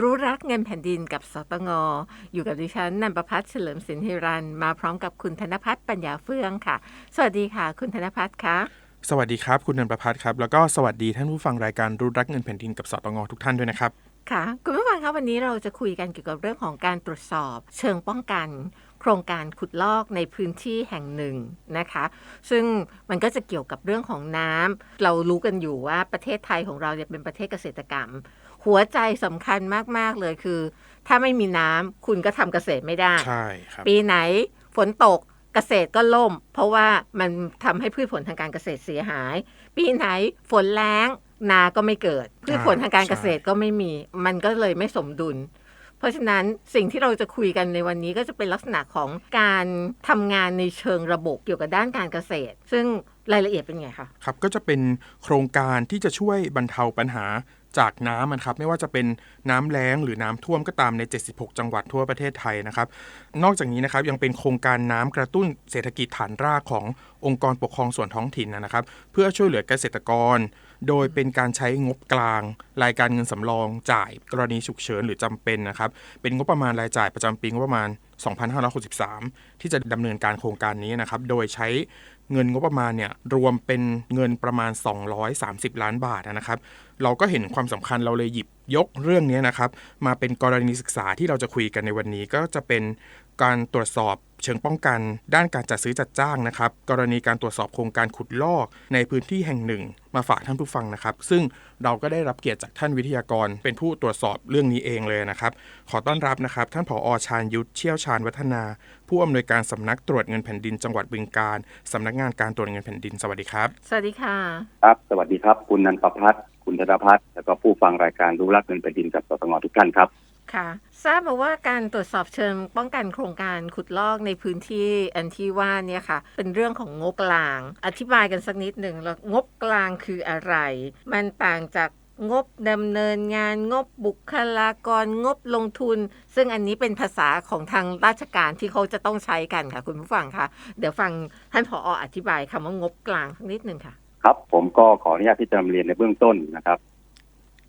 รู้รักเงินแผ่นดินกับสตงอยู่กับดิฉันนันประพัฒน์เฉลิมสินธิรันมาพร้อมกับคุณธนพัฒน์ปัญญาเฟื่องค่ะ สวัสดีค่ะ คุณธนพัฒน์คะสวัสดีครับ คุณนันประพัฒน์ครับ แล้วก็สวัสดีท่านผู้ฟังรายการรู้รักเงินแผ่นดินกับสตงทุกท่านด้วยนะครับค่ะคุณผู้ฟังคะวันนี้เราจะคุยกันเกี่ยวกับเรื่องของการตรวจสอบ เชิงป้องกัน โครงการขุดลอกในพื้นที่แห่งหนึ่งนะคะ ซึ่งมันก็จะเกี่ยวกับเรื่องของน้ำเรารู้กันอยู่ว่าประเทศไทยของเราเนี่ยเป็นประเทศเกษตรกรรม หัวใจสำคัญมาก ๆ เลยคือ ถ้าไม่มีน้ำคุณก็ทำเกษตรไม่ได้ ใช่ครับ ปีไหนฝนตกเกษตรก็ล่ม เพราะว่ามันทำให้พืชผลทางการเกษตรเสียหาย ปีไหนฝนแล้งนาก็ไม่เกิด พืชผลทางการเกษตรก็ไม่มี มันก็เลยไม่สมดุล เพราะฉะนั้นสิ่งที่เราจะคุยกันในวันนี้ก็จะเป็นลักษณะของการทำงานในเชิงระบบเกี่ยวกับด้านการเกษตร ซึ่งรายละเอียดเป็นไงคะครับก็จะเป็นโครงการที่จะช่วยบรรเทาปัญหา จากน้ำนะครับไม่ว่าจะเป็นน้ำแล้งหรือน้ำท่วมก็ตามใน 76 จังหวัดทั่วประเทศไทยนะครับ นอกจากนี้นะครับยังเป็นโครงการน้ำกระตุ้นเศรษฐกิจฐานรากขององค์กรปกครองส่วนท้องถิ่นนะครับ เพื่อช่วยเหลือเกษตรกร โดยเป็นการใช้งบกลาง รายการเงินสำรอง จ่ายกรณีฉุกเฉินหรือจำเป็นนะครับ เป็นงบประมาณรายจ่ายประจำปีงบประมาณ 2563 ที่จะดำเนินการโครงการนี้นะครับ โดยใช้ เงินงบประมาณเนี่ยรวมเป็นเงินประมาณ 230 ล้านบาทนะครับ เราก็เห็นความสำคัญเราเลยหยิบยกเรื่องนี้นะครับ มาเป็นกรณีศึกษาที่เราจะคุยกันในวันนี้ก็จะเป็นการตรวจสอบ เชิงป้องกัน ด้านการจัดซื้อจัดจ้างนะครับ กรณีการตรวจสอบโครงการขุดลอกในพื้นที่แห่งหนึ่ง มาฝากท่านผู้ฟังนะครับ ซึ่งเราก็ได้รับเกียรติจากท่านวิทยากร เป็นผู้ตรวจสอบเรื่องนี้เองเลยนะครับ ขอต้อนรับนะครับ ท่านผอชาญยุทธเชี่ยวชาญวัฒนา ผู้อำนวยการสำนักตรวจเงินแผ่นดินจังหวัดบึงกาฬสำนักงานการตรวจเงินแผ่นดินสวัสดีครับ สวัสดีค่ะ ครับ สวัสดีครับ คุณนันประพัฒน์คุณธนพัฒน์แล้วก็ผู้ฟังรายการรู้รักเงินแผ่นดินกับสตงทุกท่านครับ ค่ะ ทราบมาว่าการตรวจสอบเชิงป้องกันโครงการขุดลอกในพื้นที่อันที่ว่าเนี่ยค่ะ เป็นเรื่องของงบกลาง อธิบายกันสักนิดหนึ่งแล้วงบกลางคืออะไร มันต่างจากงบดำเนินงานงบบุคลากรงบลงทุน ซึ่งอันนี้เป็นภาษาของทางราชการที่เขาจะต้องใช้กันค่ะ คุณผู้ฟังค่ะเดี๋ยวฟังท่านผออธิบายคำว่างบกลางสักนิดหนึ่งค่ะ ครับ ผมก็ขออนุญาตที่จะนำเรียนในเบื้องต้นนะครับ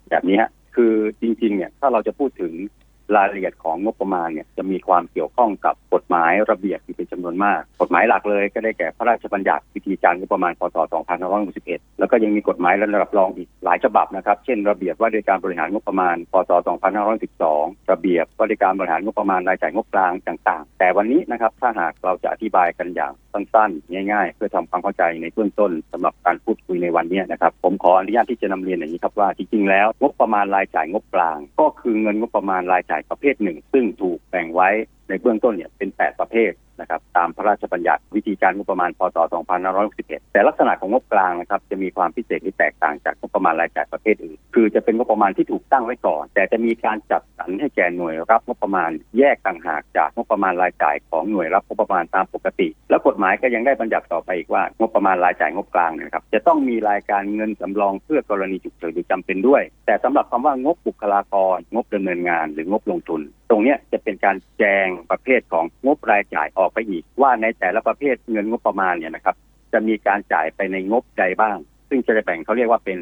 แบบนี้ฮะ คือจริงๆเนี่ยถ้าเราจะพูดถึง รายละเอียดของงบประมาณเนี่ยจะมีความเกี่ยวข้องกับกฎหมายระเบียบที่เป็นจำนวนมาก กฎหมายหลักเลยก็ได้แก่พระราชบัญญัติวิธีการงบประมาณพศ 2561 แล้วก็ยังมีกฎหมายระดับรองอีกหลายฉบับนะครับ เช่น ระเบียบว่าด้วยการบริหารงบประมาณพศ 2512 ระเบียบว่าด้วยการบริหารงบประมาณรายจ่ายงบกลางต่าง ๆ แต่วันนี้นะครับถ้าหากเราจะอธิบายกันอย่างสั้นๆ ง่าย ๆ เพื่อทำความเข้าใจในเบื้องต้นสำหรับการพูดคุยในวันนี้นะครับผมขออนุญาตที่จะนำเรียนอย่างนี้ครับว่าจริงๆแล้วงบประมาณรายจ่ายงบกลาง ก็คือเงินงบประมาณรายจ่ายประเภทหนึ่ง ซึ่งถูกแบ่งไว้ในเบื้องต้นเนี่ยเป็น 8 ประเภทนะครับตามพระราชบัญญัติวิธีการงบประมาณพศ 2561 แต่ลักษณะของงบกลางนะครับจะมีความพิเศษที่แตกต่างจากงบประมาณรายจ่ายประเภทอื่น คือจะเป็นงบประมาณที่ถูกตั้งไว้ก่อน แต่จะมีการจัดสรรให้แก่หน่วยรับงบประมาณแยกต่างหากจากงบประมาณรายจ่ายของหน่วยรับงบประมาณตามปกติ แล้วกฎหมายก็ยังได้บัญญัติต่อไปอีกว่างบประมาณรายจ่ายงบกลางเนี่ยนะครับจะต้องมีรายการเงินสำรองเพื่อกรณีฉุกเฉินหรือจำเป็นด้วย แต่สำหรับคำว่างบบุคลากรงบดำเนินงาน หรืองบลงทุน ตรงนี้จะเป็นการแจงประเภทของงบรายจ่ายออกไปอีก ว่าในแต่ละประเภทเงินงบประมาณเนี่ยนะครับ จะมีการจ่ายไปในงบใดบ้าง ซึ่งจะแบ่งเขาเรียกว่าเป็น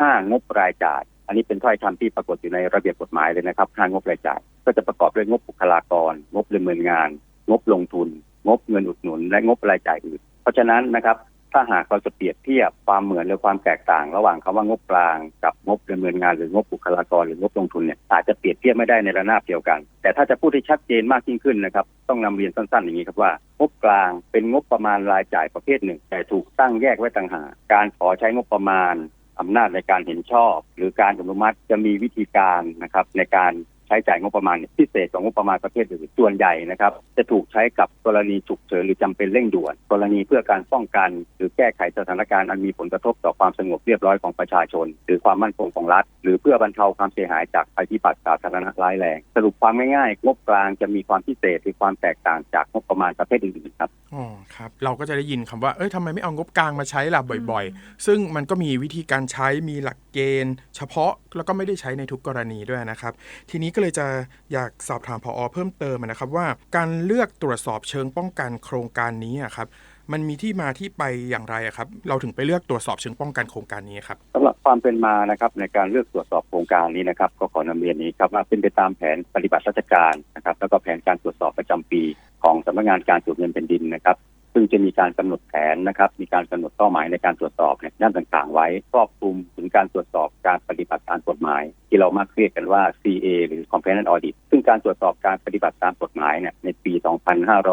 ห้างบรายจ่าย อันนี้เป็นถ้อยคำที่ปรากฏอยู่ในระเบียบกฎหมายเลยนะครับห้างบรายจ่าย ก็จะประกอบด้วยงบบุคลากร งบดำเนินงาน งบลงทุน งบเงินอุดหนุน และงบรายจ่ายอื่น เพราะฉะนั้นนะครับ ถ้าหากเราจะเปรียบเทียบความเหมือนหรือความแตกต่าง ระหว่างคำว่างบกลางกับงบดำเนินงานหรืองบบุคลากรหรืองบลงทุนเนี่ยอาจจะเปรียบเทียบไม่ได้ในระนาบเดียวกัน แต่ถ้าจะพูดให้ชัดเจนมากยิ่งขึ้นนะครับต้องนำเรียนสั้นๆอย่างนี้ครับว่างบกลางเป็นงบประมาณรายจ่ายประเภทหนึ่ง แต่ถูกตั้งแยกไว้ต่างหากการขอใช้งบประมาณอำนาจในการเห็นชอบ หรือการอนุมัติจะมีวิธีการนะครับในการ ใช้จ่ายงบประมาณพิเศษกว่างบประมาณประเภทอื่นส่วนใหญ่นะครับ จะถูกใช้กับกรณีฉุกเฉินหรือจำเป็นเร่งด่วน กรณีเพื่อการป้องกัน หรือแก้ไขสถานการณ์อันมีผลกระทบต่อความสงบเรียบร้อยของประชาชน หรือความมั่นคงของรัฐ หรือเพื่อบรรเทาความเสียหายจากภัยพิบัติสาธารณะร้ายแรงสรุปความง่ายๆงบกลางจะมีความพิเศษหรือความแตกต่างจากงบประมาณประเภทอื่นๆครับอ๋อครับเราก็จะได้ยินคำว่าเอ้ยทำไมไม่เอางบกลางมาใช้ล่ะบ่อย ๆ ซึ่งมันก็มีวิธีการใช้มีหลักเกณฑ์ เฉพาะแล้วก็ไม่ได้ใช้ในทุกกรณีด้วยนะครับ ทีนี้ก็เลยจะอยากสอบถามพอเพิ่มเติมนะครับว่าการเลือกตรวจสอบเชิงป้องกันโครงการนี้ครับมันมีที่มาที่ไปอย่างไรครับ เราถึงไปเลือกตรวจสอบเชิงป้องกันโครงการนี้ครับสำหรับความเป็นมานะครับในการเลือกตรวจสอบโครงการนี้นะครับ ก็ขอนำเรียนนี้ครับว่าเป็นไปตามแผนปฏิบัติราชการนะครับ แล้วก็แผนการตรวจสอบประจำปี ของสำนักงานการตรวจเงินแผ่นดินนะครับ ซึ่งจะมีการกำหนดแผนนะครับ มีการกำหนดเป้าหมายในการตรวจสอบเนี่ยด้านต่างๆ ไว้ครอบคลุมถึงการตรวจสอบการปฏิบัติตามกฎหมาย ที่เรามักเรียกกันว่า CA หรือ Compliance Audit ซึ่งการตรวจสอบการปฏิบัติตามกฎหมายเนี่ยในปี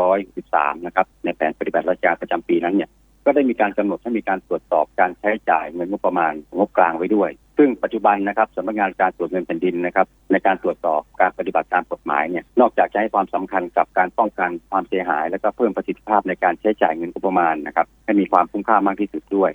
2513 นะครับในแผนปฏิบัติราชการประจำปีนั้นเนี่ย ก็ได้มีการกำหนดให้มีการตรวจสอบการใช้จ่ายเงินงบประมาณงบกลางไว้ด้วย ซึ่งปัจจุบันนะครับสำนักงานการตรวจเงินแผ่นดินนะครับในการตรวจสอบการปฏิบัติตามกฎหมายเนี่ยนอกจากจะให้ความสำคัญกับการป้องกันความเสียหาย และก็เพิ่มประสิทธิภาพในการใช้จ่ายเงินงบประมาณนะครับให้มีความคุ้มค่ามากที่สุดด้วย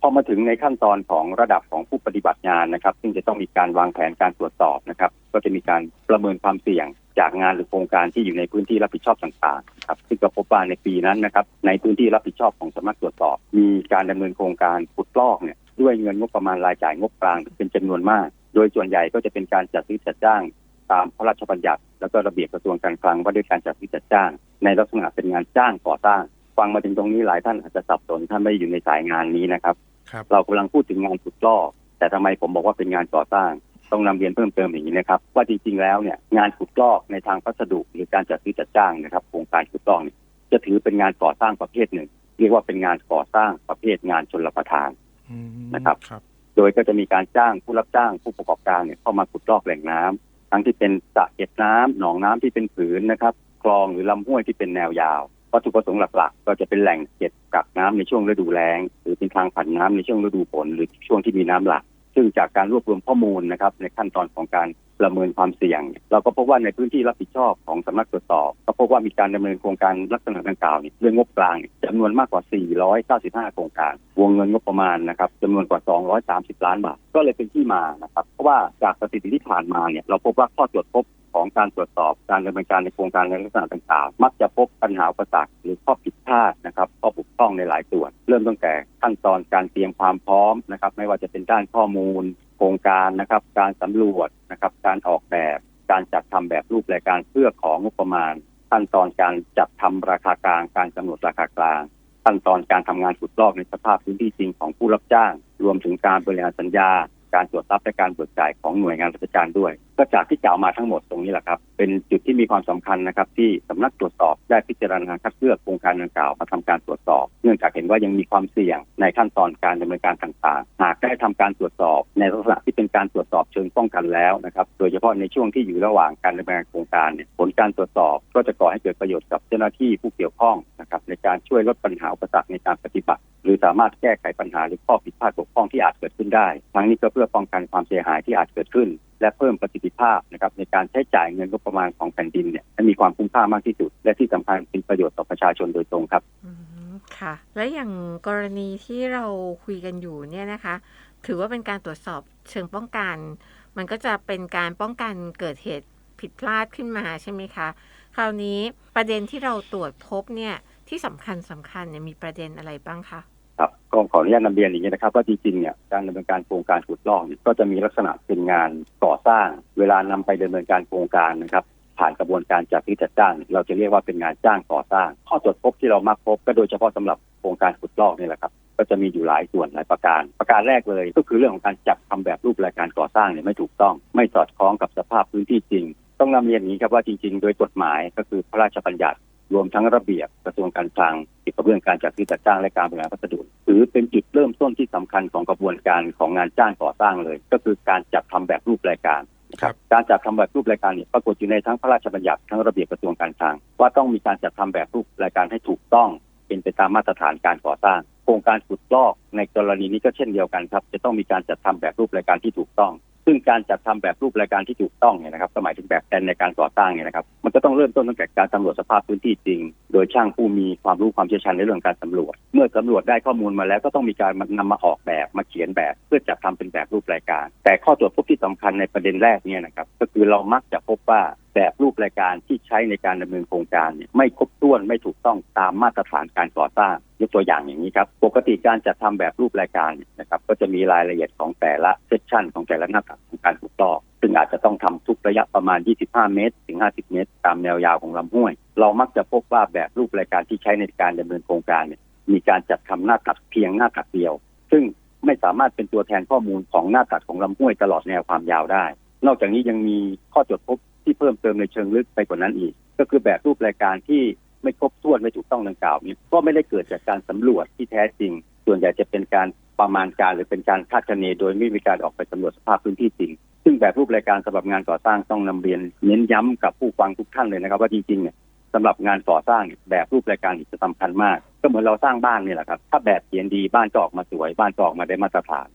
พอมาถึงในขั้นตอนของระดับของผู้ปฏิบัติงานนะครับ ซึ่งจะต้องมีการวางแผนการตรวจสอบนะครับ ก็จะมีการประเมินความเสี่ยงจากงานหรือโครงการที่อยู่ในพื้นที่รับผิดชอบต่างๆครับซึ่งก็พบว่าในปีนั้นนะครับในพื้นที่รับผิดชอบของสำนักตรวจสอบ มีการดำเนินโครงการขุดลอกเนี่ยด้วยเงินงบประมาณรายจ่ายงบกลางเป็นจำนวนมาก โดยส่วนใหญ่ก็จะเป็นการจัดซื้อจัดจ้าง ตามพระราชบัญญัติ แล้วก็ระเบียบกระทรวงการคลังว่าด้วยการจัดซื้อจัดจ้าง ในลักษณะเป็นงานจ้างก่อสร้าง ฟังมาถึงตรงนี้หลายท่านอาจจะสับสนท่านไม่ได้อยู่ในสายงานนี้นะครับครับเรากำลังพูดถึงงานขุดลอก แต่ทำไมผมบอกว่าเป็นงานก่อสร้าง ต้องนำเรียนเพิ่มเติมอย่างนี้นะครับ ว่าจริง ๆ แล้วเนี่ยงานขุดลอกในทางพัสดุหรือการจัดซื้อจัดจ้างนะครับโครงการขุดลอกเนี่ยจะถือเป็นงานก่อสร้างประเภทหนึ่ง เรียกว่าเป็นงานก่อสร้างประเภทงานชนรับประทานอืมนะครับครับโดยก็จะมีการจ้างผู้รับจ้างผู้ประกอบการเนี่ยเข้ามาขุดลอกแหล่งน้ำทั้งที่เป็นสระเก็บน้ำหนองน้ำที่เป็นผืนนะครับคลองหรือลำห้วยที่เป็นแนวยาววัตถุประสงค์หลักๆ ก็จะเป็นแหล่งเก็บกักน้ำในช่วงฤดูแล้ง หรือเป็นทางผ่านน้ำในช่วงฤดูฝนหรือช่วงที่มีน้ำหลาก ซึ่งจากการรวบรวมข้อมูลนะครับ ในขั้นตอนของการประเมินความเสี่ยง เราก็พบว่าในพื้นที่รับผิดชอบของสำนักตรวจสอบ ก็พบว่ามีการดำเนินโครงการลักษณะดังกล่าวเนี่องงบกลางเนี่ยจำนวนมากกว่า 495 โครงการ วงเงินงบประมาณนะครับจำนวนกว่า 230 ล้านบาท ก็เลยเป็นที่มานะครับ เพราะว่าจากสถิติที่ผ่านมาเนี่ยเราพบว่าข้อตรวจพบ ของการตรวจสอบการดำเนินการในโครงการในลักษณะต่างๆ มักจะพบปัญหาอุปสรรคหรือข้อผิดพลาดนะครับข้อบกพร่องในหลายส่วน เริ่มตั้งแต่ขั้นตอนการเตรียมความพร้อมนะครับ ไม่ว่าจะเป็นด้านข้อมูล โครงการนะครับ การสำรวจนะครับ การออกแบบ การจัดทำแบบรูปรายการเพื่อของงบประมาณ ขั้นตอนการจัดทำราคากลาง การกำหนดราคากลางขั้นตอนการทำงานขุดลอกในสภาพพื้นที่จริงของผู้รับจ้าง รวมถึงการบริหารสัญญา การตรวจรับและการเบิกจ่ายของหน่วยงานราชการด้วย ก็จากที่กล่าวมาทั้งหมดตรงนี้แหละครับ เป็นจุดที่มีความสำคัญนะครับ ที่สำนักตรวจสอบได้พิจารณาคัดเลือกโครงการดังกล่าวมาทำการตรวจสอบ เนื่องจากเห็นว่ายังมีความเสี่ยงในขั้นตอนการดำเนินการต่างๆ หากได้ทำการตรวจสอบ ในลักษณะที่เป็นการตรวจสอบเชิงป้องกันแล้วนะครับ โดยเฉพาะในช่วงที่อยู่ระหว่างการดำเนินโครงการผลการตรวจสอบ ก็จะก่อให้เกิดประโยชน์กับเจ้าหน้าที่ผู้เกี่ยวข้องนะครับในการช่วยลดปัญหาอุปสรรคในการปฏิบัติ หรือสามารถแก้ไขปัญหาหรือข้อผิดพลาดบกพร่องที่อาจเกิดขึ้นได้ ทั้งนี้ก็เพื่อป้องกันความเสียหายที่อาจเกิดขึ้น และเพิ่มประสิทธิภาพนะครับในการใช้จ่ายเงินงบประมาณของแผ่นดินเนี่ยให้มีความคุ้มค่ามากที่สุด และที่สำคัญเป็นประโยชน์ต่อประชาชนโดยตรงครับค่ะ และอย่างกรณีที่เราคุยกันอยู่เนี่ยนะคะ ถือว่าเป็นการตรวจสอบเชิงป้องกัน มันก็จะเป็นการป้องกันเกิดเหตุผิดพลาดขึ้นมาใช่ไหมคะ คราวนี้ประเด็นที่เราตรวจพบเนี่ยที่สำคัญสำคัญเนี่ยมีประเด็นอะไรบ้างคะ ครับก็ขออนุญาตนำเรียนอย่างนี้นะครับว่าจริงๆเนี่ยการดำเนินการโครงการขุดลอกเนี่ยก็จะมีลักษณะเป็นงานก่อสร้าง เวลานำไปดำเนินการโครงการนะครับ ผ่านกระบวนการจัดซื้อจัดจ้าง เราจะเรียกว่าเป็นงานจ้างก่อสร้าง ข้อตรวจพบที่เรามักพบ ก็โดยเฉพาะสำหรับโครงการขุดลอกนี่แหละครับก็จะมีอยู่หลายส่วนหลายประการ ประการแรกเลยก็คือเรื่องของการจัดทำแบบรูปรายการก่อสร้างเนี่ยไม่ถูกต้อง ไม่สอดคล้องกับสภาพพื้นที่จริง ต้องนำเรียนอย่างนี้ครับว่าจริง ๆ โดยกฎหมายก็คือพระราชบัญญัติรวมทั้งระเบียบกระทรวงการคลัง กี่ยวกับเรื่องการจัดซื้อจัดจ้างและการบริหารพัสดุถือเป็นจุดเริ่มต้นที่สำคัญของกระบวนการของงานจ้างก่อสร้างเลย ก็คือการจัดทำแบบรูปรายการนะครับการจัดทำแบบรูปรายการเนี่ยปรากฏอยู่ในทั้งพระราชบัญญัติทั้งระเบียบกระทรวงการคลังว่าต้องมีการจัดทำแบบรูปรายการให้ถูกต้อง เป็นไปตามมาตรฐานการก่อสร้าง โครงการขุดลอกในกรณีนี้ก็เช่นเดียวกันครับ จะต้องมีการจัดทำแบบรูปรายการที่ถูกต้อง ซึ่งการจัดทำแบบรูปรายการที่ถูกต้องเนี่ยนะครับ สมัยถึงแบบแผนในการก่อสร้างเนี่ยนะครับ มันก็ต้องเริ่มต้นตั้งแต่การสำรวจสภาพพื้นที่จริง โดยช่างผู้มีความรู้ความเชี่ยวชาญในเรื่องการสำรวจ เมื่อสำรวจได้ข้อมูลมาแล้วก็ต้องมีการนำมาออกแบบมาเขียนแบบ เพื่อจัดทำเป็นแบบรูปรายการ แต่ข้อตรวจพบที่สำคัญในประเด็นแรกเนี่ยนะครับ ก็คือเรามักจะพบว่า แบบรูปรายการที่ใช้ในการดำเนินโครงการเนี่ยไม่ครบถ้วนไม่ถูกต้องตามมาตรฐานการก่อสร้างยกตัวอย่างอย่างนี้ครับ ปกติการจัดทำแบบรูปรายการนะครับก็จะมีรายละเอียดของแต่ละเซสชันของแต่ละหน้าตัดของการถูกต้องซึ่งอาจจะต้องทำทุกระยะประมาณ 25 เมตร ถึง 50 เมตร ตามแนวยาวของลำห้วย เรามักจะพบว่าแบบรูปรายการที่ใช้ในการดำเนินโครงการเนี่ยมีการจัดทำหน้าตัดเพียงหน้าตัดเดียว ซึ่งไม่สามารถเป็นตัวแทนข้อมูลของหน้าตัดของลำห้วยตลอดแนวความยาวได้ นอกจากนี้ยังมีข้อจดพบ ที่เพิ่มเติมในเชิงลึกไปกว่านั้นอีก ก็คือแบบรูปรายการที่ไม่ครบถ้วนไม่ถูกต้องดังกล่าวนี้ก็ไม่ได้เกิดจากการสำรวจที่แท้จริง ส่วนใหญ่จะเป็นการประมาณการหรือเป็นการคาดคะเนโดยไม่มีการออกไปสำรวจสภาพพื้นที่จริง ซึ่งแบบรูปรายการสำหรับงานก่อสร้างต้องนำเรียนเน้นย้ำกับผู้ฟังทุกท่านเลยนะครับ ว่าจริงๆเนี่ยสำหรับงานก่อสร้างเนี่ยแบบรูปรายการจะสำคัญมาก ก็เหมือนเราสร้างบ้านนี่แหละครับ ถ้าแบบเขียนดีบ้านก็ออกมาสวย บ้านก็ออกมาได้มาตรฐาน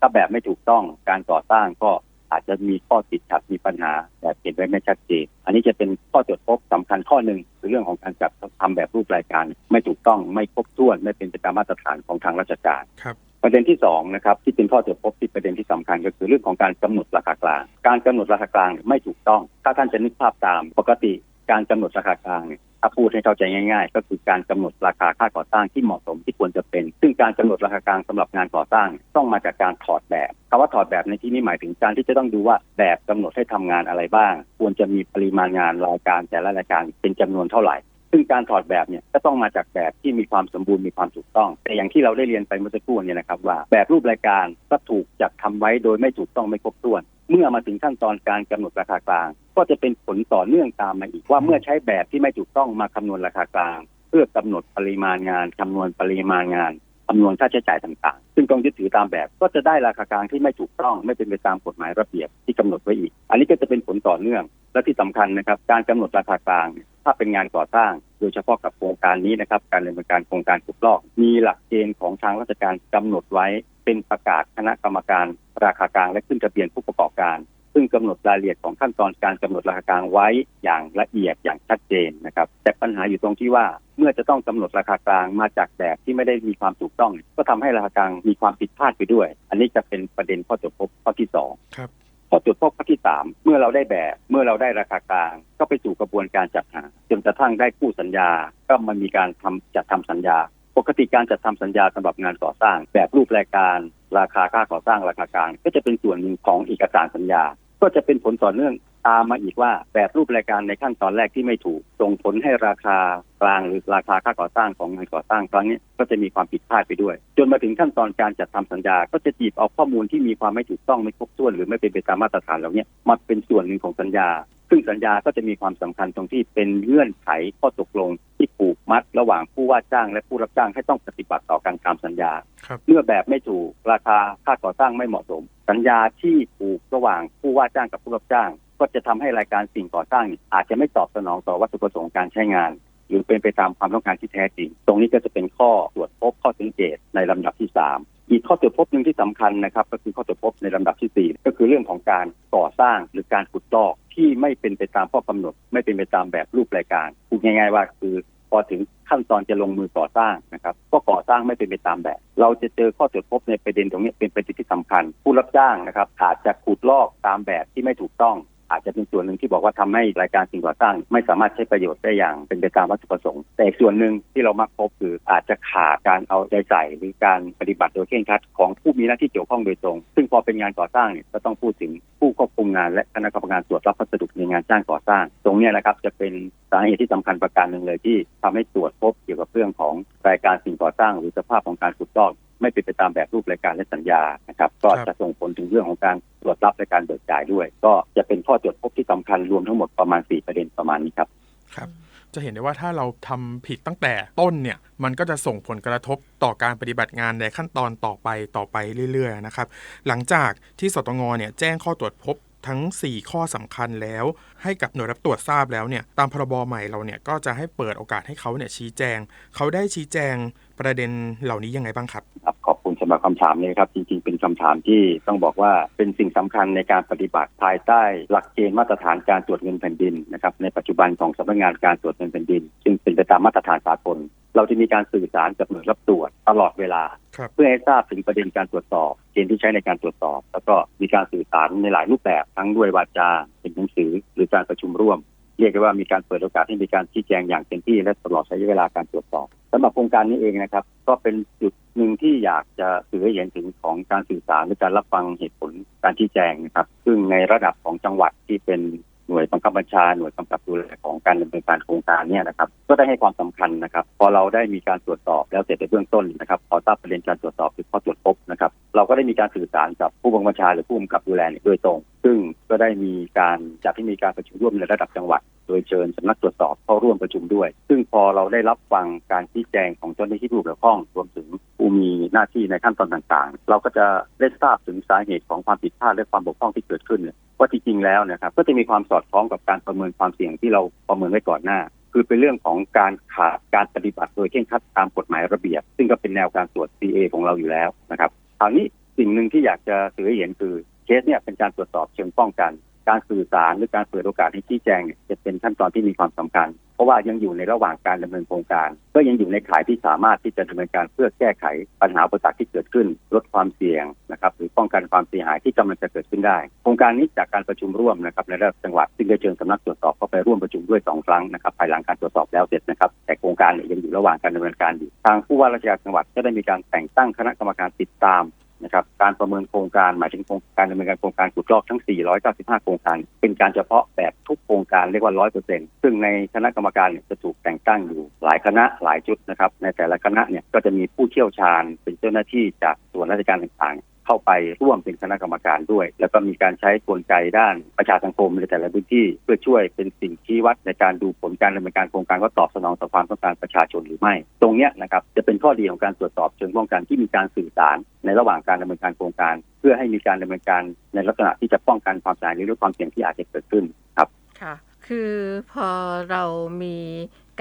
ถ้าแบบไม่ถูกต้องการก่อสร้างก็ อาจจะมีข้อติดขัดมีปัญหาแบบเขียนไว้ไม่ชัดเจน อันนี้จะเป็นข้อตรวจพบสำคัญข้อหนึ่งคือเรื่องของการจัดทำแบบรูปรายการ ไม่ถูกต้องไม่ครบถ้วนไม่เป็นไปตามมาตรฐานของทางราชการครับประเด็นที่สองนะครับที่เป็นข้อตรวจพบที่ประเด็นที่สำคัญก็คือเรื่องของการกำหนดราคากลาง การกำหนดราคากลางไม่ถูกต้อง ถ้าท่านจะนึกภาพตามปกติ การกำหนดราคากลางเนี่ยถ้าพูดให้เข้าใจง่าย ๆ ก็คือการกำหนดราคาค่าก่อสร้างที่เหมาะสมที่ควรจะเป็น ซึ่งการกำหนดราคากลางสำหรับงานก่อสร้างต้องมาจากการถอดแบบคำว่าถอดแบบในที่นี้หมายถึงการที่จะต้องดูว่าแบบกำหนดให้ทำงานอะไรบ้าง ควรจะมีปริมาณงานรายการแต่ละรายการเป็นจำนวนเท่าไหร่ ซึ่งการถอดแบบเนี่ยก็ต้องมาจากแบบที่มีความสมบูรณ์มีความถูกต้อง แต่อย่างที่เราได้เรียนไปเมื่อสักครู่เนี่ยนะครับว่าแบบรูปรายการก็ถูกจัดทำไว้โดยไม่ถูกต้องไม่ครบถ้วน เมื่อมาถึงขั้นตอนการกำหนดราคากลาง ก็จะเป็นผลต่อเนื่องตามมาอีกว่าเมื่อใช้แบบที่ไม่ถูกต้องมาคำนวณราคากลาง เพื่อกำหนดปริมาณงานคำนวณปริมาณงานคำนวณค่าใช้จ่ายต่างๆ ซึ่งต้องยึดถือตามแบบก็จะได้ราคากลางที่ไม่ถูกต้องไม่เป็นไปตามกฎหมายระเบียบที่กำหนดไว้อีก อันนี้ก็จะเป็นผลต่อเนื่องและที่สำคัญนะครับ การกำหนดราคากลางเนี่ย ถ้าเป็นงานก่อสร้าง โดยเฉพาะกับโครงการนี้นะครับ การดำเนินการโครงการขุดลอก มีหลักเกณฑ์ของทางราชการกำหนดไว้ เป็นประกาศคณะกรรมการราคากลางและขึ้นทะเบียนผู้ประกอบการ ซึ่งกำหนดรายละเอียดของขั้นตอนการกำหนดราคากลางไว้อย่างละเอียดอย่างชัดเจนนะครับ แต่ปัญหาอยู่ตรงที่ว่าเมื่อจะต้องกำหนดราคากลางมาจากแบบที่ไม่ได้มีความถูกต้อง ก็ทำให้ราคากลางมีความผิดพลาดไปด้วย อันนี้จะเป็นประเด็นข้อตรวจพบข้อที่สองครับ พอตรวจพบข้อที่สามเมื่อเราได้แบบเมื่อเราได้ราคากลาง ก็ไปสู่กระบวนการจัดหาจนกระทั่งได้คู่สัญญา ก็มันมีการทำจัดทำสัญญา ปกติการจัดทำสัญญาสำหรับงานก่อสร้าง แบบรูปรายการ ราคาค่าก่อสร้างราคากลางก็จะเป็นส่วนหนึ่งของเอกสารสัญญา ก็จะเป็นผลต่อเนื่อง ตามมาอีกว่าแบบรูปรายการในขั้นตอนแรกที่ไม่ถูกส่งผลให้ราคากลางหรือราคาค่าก่อสร้างของงานก่อสร้างครั้งนี้ก็จะมีความผิดพลาดไปด้วย จนมาถึงขั้นตอนการจัดทำสัญญา ก็จะจีบเอาข้อมูลที่มีความไม่ถูกต้องไม่ครบถ้วน หรือไม่เป็นไปตามมาตรฐานเหล่านี้มาเป็นส่วนหนึ่งของสัญญา ซึ่งสัญญาก็จะมีความสำคัญตรงที่เป็นเงื่อนไขข้อตกลงที่ผูกมัด ระหว่างผู้ว่าจ้างและผู้รับจ้างให้ต้องปฏิบัติต่อกันตามสัญญาครับเมื่อแบบไม่ถูกราคาค่าก่อสร้างไม่เหมาะสม สัญญาที่ผูกระหว่างผู้ว่าจ้างกับผู้รับจ้าง ก็จะทำให้รายการสิ่งก่อสร้าง อาจจะไม่ตอบสนองต่อวัตถุประสงค์การใช้งาน หรือเป็นไปตามความต้องการที่แท้จริง ตรงนี้ก็จะเป็นข้อตรวจพบข้อสังเกตในลำดับที่ 3 อีกข้อตรวจพบหนึ่งที่สำคัญนะครับ ก็คือข้อตรวจพบในลำดับทีสี่ 4 ก็คือเรื่องของการก่อสร้างหรือการขุดลอกที่ไม่เป็นไปตามข้อกำหนด ไม่เป็นไปตามแบบรูปรายการพูดง่าย ๆ ว่าคือพอถึงขั้นตอนจะลงมือก่อสร้างนะครับ ก็ก่อสร้างไม่เป็นไปตามแบบ เราจะเจอข้อตรวจพบในประเด็นตรงนี้เป็นประเด็นที่สำคัญ ผู้รับจ้างนะครับอาจจะขุดลอกตามแบบที่ไม่ถูกต้อง อาจจะเป็นส่วนหนึ่งที่บอกว่าทำให้รายการสิ่งก่อสร้าง ไม่สามารถใช้ประโยชน์ได้อย่างเป็นไปตามวัตถุประสงค์ แต่อีกส่วนหนึ่งที่เรามักพบคืออาจจะขาดการเอาใจใส่หรือการปฏิบัติโดยเคร่งครัดของผู้มีหน้าที่เกี่ยวข้องโดยตรง ซึ่งพอเป็นงานก่อสร้างเนี่ยก็ต้องพูดถึงผู้ควบคุมงานและคณะกรรมการตรวจรับพัสดุในงานจ้างก่อสร้าง ตรงนี้นะครับจะเป็นสาเหตุที่สำคัญประการหนึ่งเลยที่ทำให้ตรวจพบเกี่ยวกับเรื่องของรายการสิ่งก่อสร้าง หรือสภาพของการขุดลอก ไม่เป็นไปตามแบบรูปรายการและสัญญานะครับ ก็ครับจะส่งผลถึงเรื่องของการตรวจรับและการเบิกจ่ายด้วย ก็จะเป็นข้อตรวจพบที่สำคัญรวมทั้งหมดประมาณ 4 ประเด็นประมาณนี้ครับครับจะเห็นได้ว่าถ้าเราทำผิดตั้งแต่ต้นเนี่ย มันก็จะส่งผลกระทบต่อการปฏิบัติงานในขั้นตอนต่อไปต่อไปเรื่อยๆนะครับ หลังจากที่สตงเนี่ยแจ้งข้อตรวจพบ ทั้ง 4 ข้อสำคัญแล้ว ให้กับหน่วยรับตรวจทราบแล้วเนี่ยตามพรบใหม่เราเนี่ยก็จะให้เปิดโอกาสให้เขาเนี่ยชี้แจง เขาได้ชี้แจงประเด็นเหล่านี้ยังไงบ้างครับครับขอบคุณสำหรับคำถามนี้ครับจริงๆเป็นคำถามที่ต้องบอกว่าเป็นสิ่งสำคัญในการปฏิบัติภายใต้ หลักเกณฑ์มาตรฐานการตรวจเงินแผ่นดินนะครับในปัจจุบันของสำนักงานการตรวจเงินแผ่นดิน ซึ่งเป็นไปตามมาตรฐานสากล เราจะมีการสื่อสารกับหน่วยรับตรวจตลอดเวลาครับเพื่อให้ทราบถึงประเด็นการตรวจสอบ เกณฑ์ที่ใช้ในการตรวจสอบ แล้วก็มีการสื่อสารในหลายรูปแบบทั้งด้วยวาจาเป็นหนังสือ หรือการประชุมร่วม เรียกได้ว่ามีการเปิดโอกาสให้มีการชี้แจงอย่างเต็มที่และตลอดระยะเวลาการตรวจสอบสำหรับโครงการนี้เองนะครับ ก็เป็นจุดหนึ่งที่อยากจะสื่อให้เห็นถึงของการสื่อสารหรือการรับฟังเหตุผลการชี้แจงนะครับ ซึ่งในระดับของจังหวัดที่เป็นหน่วยบังคับบัญชาหน่วยกำกับดูแลของการดำเนินการโครงการเนี่ยนะครับ ก็ได้ให้ความสำคัญนะครับ พอเราได้มีการตรวจสอบแล้วเสร็จในเบื้องต้นนะครับพอทราบประเด็นการตรวจสอบคือข้อตรวจพบนะครับ เราก็ได้มีการสื่อสารกับผู้บังคับบัญชาหรือผู้กำกับดูแลโดยตรง ซึ่งก็ได้มีการจัดให้มีการประชุมร่วมในระดับจังหวัด โดยเชิญสำนักตรวจสอบเข้าร่วมประชุมด้วย ซึ่งพอเราได้รับฟังการชี้แจงของเจ้าหน้าที่ผู้เกี่ยวข้องรวมถึงผู้มีหน้าที่ในขั้นตอนต่างๆ เราก็จะได้ทราบถึงสาเหตุของความผิดพลาดและความบกพร่องที่เกิดขึ้นว่าจริงๆแล้วนะครับก็จะมีความสอดคล้องกับการประเมินความเสี่ยงที่เราประเมินไว้ก่อนหน้า คือเป็นเรื่องของการขาดการปฏิบัติโดยเคร่งครัดตามกฎหมายระเบียบ ซึ่งก็เป็นแนวการตรวจ CA ของเราอยู่แล้วนะครับคราวนี้สิ่งหนึ่งที่อยากจะสื่อให้เห็นคือเคสเนี่ยเป็นการตรวจสอบเชิงป้องกัน การสื่อสารหรือการเปิดโอกาสให้ชี้แจงเนี่ยจะเป็นขั้นตอนที่มีความสำคัญ เพราะว่ายังอยู่ในระหว่างการดำเนินโครงการ ก็ยังอยู่ในข่ายที่สามารถที่จะดำเนินการเพื่อแก้ไขปัญหาอุปสรรคที่เกิดขึ้น ลดความเสี่ยงนะครับหรือป้องกันความเสียหายที่กำลังจะเกิดขึ้นได้ โครงการนี้จากการประชุมร่วมนะครับในระดับจังหวัดซึ่งได้เชิญสำนักตรวจสอบเข้าไปร่วมประชุมด้วยสองครั้งนะครับภายหลังการตรวจสอบแล้วเสร็จนะครับแต่โครงการเนี่ยยังอยู่ระหว่างการดำเนินการอยู่ทางผู้ว่าราชการจังหวัดก็ได้มีการแต่งตั้งคณะกรรมการติดตาม นะครับการประเมินโครงการหมายถึงโครงการดำเนินการโครงการขุดลอกทั้ง 495 โครงการ เป็นการเฉพาะแบบทุกโครงการเรียกว่า 100%ซึ่งในคณะกรรมการเนี่ยจะถูกแต่งตั้งอยู่หลายคณะหลายชุดนะครับในแต่ละคณะเนี่ยก็จะมีผู้เชี่ยวชาญเป็นเจ้าหน้าที่จากส่วนราชการต่างๆ เข้าไปร่วมเป็นคณะกรรมการด้วย แล้วก็มีการใช้กลไกด้านประชาสังคมในแต่ละพื้นที่เพื่อช่วยเป็นสิ่งชี้วัดในการดูผลการดำเนินการโครงการว่าตอบสนองต่อความต้องการประชาชนหรือไม่ ตรงนี้นะครับจะเป็นข้อดีของการตรวจสอบเชิงป้องกันที่มีการสื่อสารในระหว่างการดำเนินการโครงการ เพื่อให้มีการดำเนินการในลักษณะที่จะป้องกันความเสียหายหรือความเสี่ยงที่อาจจะเกิดขึ้นครับค่ะคือพอเรามี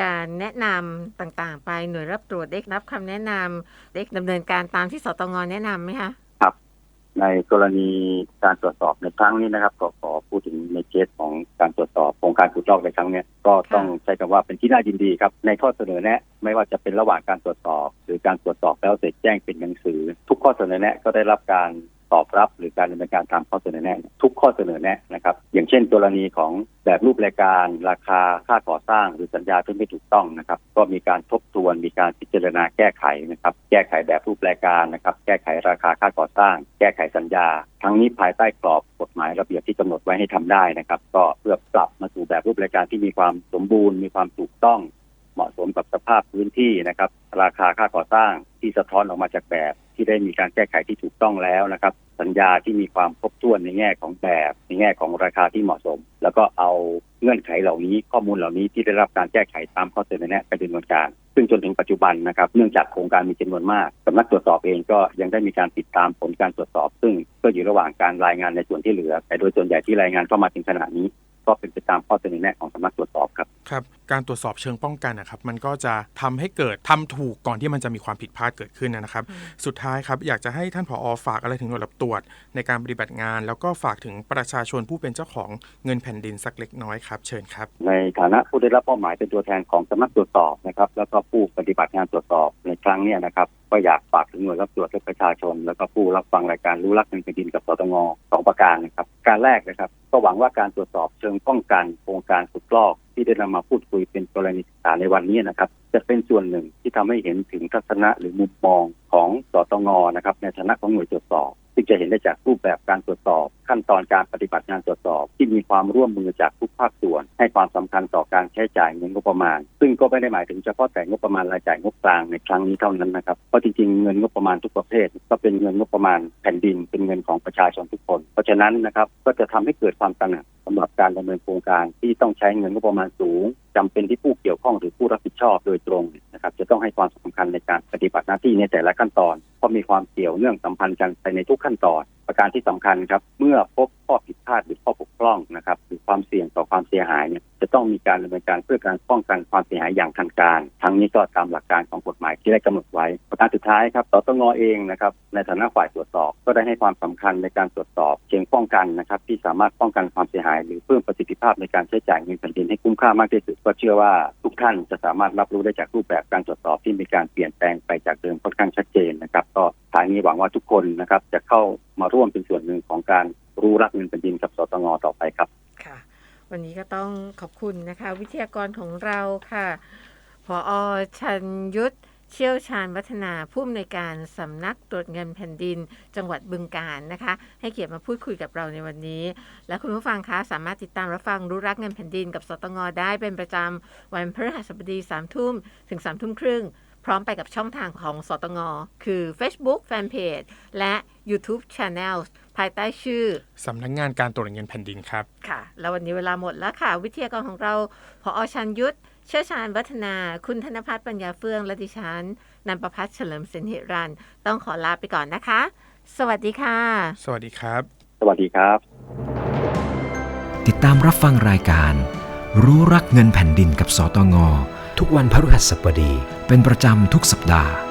การแนะนำต่างๆ ไปหน่วยรับตรวจได้รับคำแนะนำได้ดำเนินการตามที่สตงแนะนำไหมคะ ในกรณีการตรวจสอบในครั้งนี้นะครับก็ขอพูดถึงในเคสของการตรวจสอบโครงการขุดลอกในครั้งนี้ก็ต้องใช้คำว่าเป็นที่น่ายินดีครับ ในข้อเสนอแนะ ไม่ว่าจะเป็นระหว่างการตรวจสอบ หรือการตรวจสอบแล้วเสร็จแจ้งเป็นหนังสือ ทุกข้อเสนอแนะก็ได้รับการ ตอบรับหรือการดำเนินการตามข้อเสนอแนะทุกข้อเสนอแนะนะครับ อย่างเช่น กรณีของแบบรูปรายการ ราคาค่าก่อสร้าง หรือสัญญาที่ไม่ถูกต้องนะครับ ก็มีการทบทวนมีการพิจารณาแก้ไขนะครับ แก้ไขแบบรูปรายการนะครับ แก้ไขราคาค่าก่อสร้าง แก้ไขสัญญา ทั้งนี้ภายใต้กรอบกฎหมายระเบียบที่กำหนดไว้ให้ทำได้นะครับ ก็เพื่อปรับมาสู่แบบรูปรายการที่มีความสมบูรณ์ มีความถูกต้อง เหมาะสมกับสภาพพื้นที่นะครับราคาค่าก่อสร้างที่สะท้อนออกมาจากแบบ ที่ได้มีการแก้ไขที่ถูกต้องแล้วนะครับ สัญญาที่มีความครบถ้วนในแง่ของแบบ ในแง่ของราคาที่เหมาะสม แล้วก็เอาเงื่อนไขเหล่านี้ ข้อมูลเหล่านี้ที่ได้รับการแก้ไขตามข้อเสนอแนะไปดำเนินการ ซึ่งจนถึงปัจจุบันนะครับ เนื่องจากโครงการมีจำนวนมากสำนักตรวจสอบเองก็ยังได้มีการติดตามผลการตรวจสอบ ซึ่งก็อยู่ระหว่างการรายงานในส่วนที่เหลือ แต่โดยส่วนใหญ่ที่รายงานเข้ามาถึงขณะนี้ ก็เป็นไปตามข้อเสนอแนะของสำนักตรวจสอบครับ ครับการตรวจสอบเชิงป้องกันนะครับมันก็จะทำให้เกิดทำถูกก่อนที่มันจะมีความผิดพลาดเกิดขึ้นนะครับ สุดท้ายครับอยากจะให้ท่านผอฝากอะไรถึงหน่วยรับตรวจ ในการปฏิบัติงาน แล้วก็ฝากถึงประชาชนผู้เป็นเจ้าของเงินแผ่นดินสักเล็กน้อยครับ เชิญครับ ในฐานะผู้ได้รับมอบหมายเป็นตัวแทนของสำนักตรวจสอบนะครับแล้วก็ผู้ปฏิบัติงานตรวจสอบในครั้งเนี้ยนะครับก็อยากฝากถึงหน่วยรับตรวจและประชาชน แล้วก็ผู้รับฟังรายการรู้รักเงินแผ่นดินกับสตงสองประการนะครับ การแรกนะครับ ก็หวังว่าการตรวจสอบเชิงป้องกันโครงการขุดลอก ที่ได้นำมาพูดคุยเป็นกรณีศึกษาในวันนี้นะครับ จะเป็นส่วนหนึ่งที่ทำให้เห็นถึงทัศนะหรือมุมมองของสตงนะครับ ในฐานะของหน่วยตรวจสอบ ซึ่งจะเห็นได้จากรูปแบบการตรวจสอบ ขั้นตอนการปฏิบัติงานตรวจสอบ ที่มีความร่วมมือจากทุกภาคส่วน ให้ความสำคัญต่อการใช้จ่ายเงินงบประมาณ ซึ่งก็ไม่ได้หมายถึงเฉพาะแต่งบประมาณรายจ่ายงบกลางในครั้งนี้เท่านั้นนะครับเพราะจริงๆเงินงบประมาณทุกประเภท ก็เป็นเงินงบประมาณแผ่นดินเป็นเงินของประชาชนทุกคน เพราะฉะนั้นนะครับก็จะทำให้เกิดความตระหนักสำหรับการดำเนินโครงการที่ต้องใช้เงินงบประมาณสูงจำเป็นที่ผู้เกี่ยวข้องหรือผู้รับผิดชอบโดยตรง นะครับจะต้องให้ความสำคัญในการปฏิบัติหน้าที่ในแต่ละขั้นตอน เพราะมีความเกี่ยวเนื่องสัมพันธ์กันไปในทุกขั้นตอน ประการที่สำคัญครับ เมื่อพบข้อผิดพลาดหรือข้อบกพร่อง ความเสี่ยงต่อความเสียหายเนี่ยจะต้องมีการดำเนินการเพื่อการป้องกันความเสียหายอย่างทางการ ทั้งนี้ก็ตามหลักการของกฎหมายที่ได้กำหนดไว้ ประการสุดท้ายครับสตงเองนะครับในฐานะฝ่ายตรวจสอบก็ได้ให้ความสำคัญในการตรวจสอบเชิงป้องกันนะครับที่สามารถป้องกันความเสียหาย หรือเพิ่มประสิทธิภาพในการใช้จ่ายเงินแผ่นดินให้คุ้มค่ามากที่สุดก็เชื่อว่าทุกท่านจะสามารถรับรู้ได้จากรูปแบบการตรวจสอบที่มีการเปลี่ยนแปลงไปจากเดิมค่อนข้างชัดเจนนะครับก็ทางนี้หวังว่าทุกคนนะครับจะเข้ามาร่วมเป็นส่วนหนึ่งของการรู้รักเงินแผ่นดินกับสตงต่อไปครับ วันนี้ก็ต้องขอบคุณนะคะ วิทยากรของเราค่ะพออชันยุทธเชี่ยวชาญวัฒนาผู้อำนวยการสำนักตรวจเงินแผ่นดิน จังหวัดบึงกาฬนะคะ ให้เกียรติมาพูดคุยกับเราในวันนี้ และคุณผู้ฟังคะสามารถติดตามรับฟังรู้รักเงินแผ่นดินกับสตงได้เป็นประจำวันพฤหัสบดีสามทุ่มถึงสามทุ่มครึ่ง พร้อมไปกับช่องทางของสตงคือ Facebook Fanpage และ YouTube Channel ภายใต้ชื่อสำนักงานการตรวจเงินแผ่นดินครับ ค่ะ แล้ววันนี้เวลาหมดแล้วค่ะ วิทยากรของเราพออชันยุทธเชี่ยวชาญวัฒนา คุณธนพัฒน์ปัญญาเฟื่อง และดิฉัน นันประพัฒน์เฉลิมเสนหิรัน ต้องขอลาไปก่อนนะคะ สวัสดีค่ะ สวัสดีครับ สวัสดีครับ ติดตามรับฟังรายการ รู้รักเงินแผ่นดินกับสตง ทุกวันพฤหัสบดี เป็นประจำทุกสัปดาห์